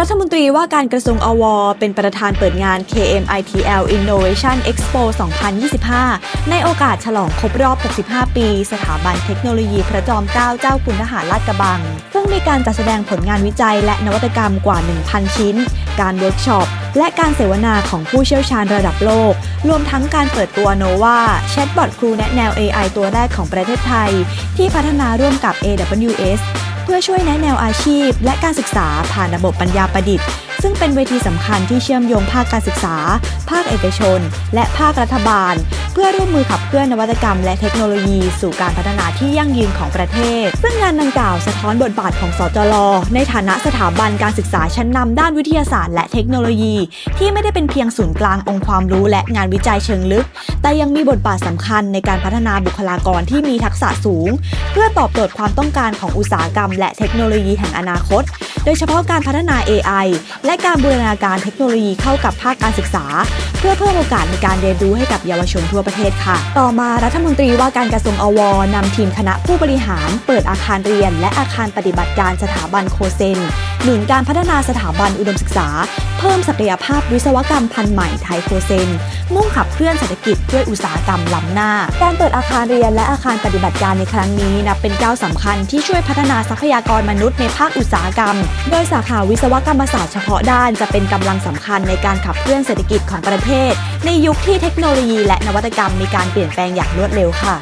รัฐมนตรีว่าการกระทรวงอว เป็นประธานเปิดงาน KMITL Innovation Expo 2025 ในโอกาสฉลองครบรอบ 65 ปี สถาบันเทคโนโลยีพระจอมเกล้าเจ้าคุณทหารลาดกระบัง ซึ่งมีการจัดแสดงผลงานวิจัยและนวัตกรรมกว่า 1,000 ชิ้น การเวิร์กช็อป และการเสวนาของผู้เชี่ยวชาญระดับโลก รวมทั้งการเปิดตัว Nova แชทบอทครูแนะแนว AI ตัวแรกของประเทศไทย ที่พัฒนาร่วมกับ AWS เพื่อช่วยแนะแนวอาชีพ และการศึกษาผ่านระบบปัญญาประดิษฐ์ ซึ่งเป็นเวทีสำคัญที่เชื่อมโยงภาคการศึกษา ภาคเอกชน และภาครัฐบาล เพื่อร่วมมือขับเคลื่อนนวัตกรรม และเทคโนโลยี สู่การพัฒนาที่ยั่งยืนของประเทศ ซึ่งงานดังกล่าวสะท้อนบทบาทของสจลในฐานะสถาบันการศึกษาชั้นนำด้านวิทยาศาสตร์ และเทคโนโลยี ที่ไม่ได้เป็นเพียงศูนย์กลางองค์ความรู้ และงานวิจัยเชิงลึก แต่ยังมีบทบาทสำคัญในการพัฒนาบุคลากรที่มีทักษะสูง เพื่อตอบโจทย์ความต้องการของอุตสาหกรรม และเทคโนโลยีแห่งอนาคต โดยเฉพาะการพัฒนา AI และการบูรณาการเทคโนโลยีเข้ากับภาคการศึกษา เพื่อเพิ่มโอกาสในการเรียนรู้ให้กับเยาวชนทั่วประเทศค่ะ ต่อมารัฐมนตรีว่าการกระทรวงอวนำทีมคณะผู้บริหาร เปิดอาคารเรียน และอาคารปฏิบัติการสถาบันโคเซน หนุนการพัฒนาสถาบันอุดมศึกษา เพิ่มศักยภาพวิศวกรรมพันธุ์ใหม่ไทยโคเซน มุ่งขับเคลื่อนเศรษฐกิจด้วยอุตสาหกรรมล้ำหน้า การเปิดอาคารเรียนและอาคารปฏิบัติการในครั้งนี้นับเป็นก้าวสำคัญที่ช่วยพัฒนาทรัพยากรมนุษย์ในภาคอุตสาหกรรม โดยสาขาวิศวกรรมศาสตร์เฉพาะด้านจะเป็นกำลังสำคัญในการขับเคลื่อนเศรษฐกิจของประเทศ ในยุคที่เทคโนโลยีและนวัตกรรมมีการเปลี่ยนแปลงอย่างรวดเร็วค่ะ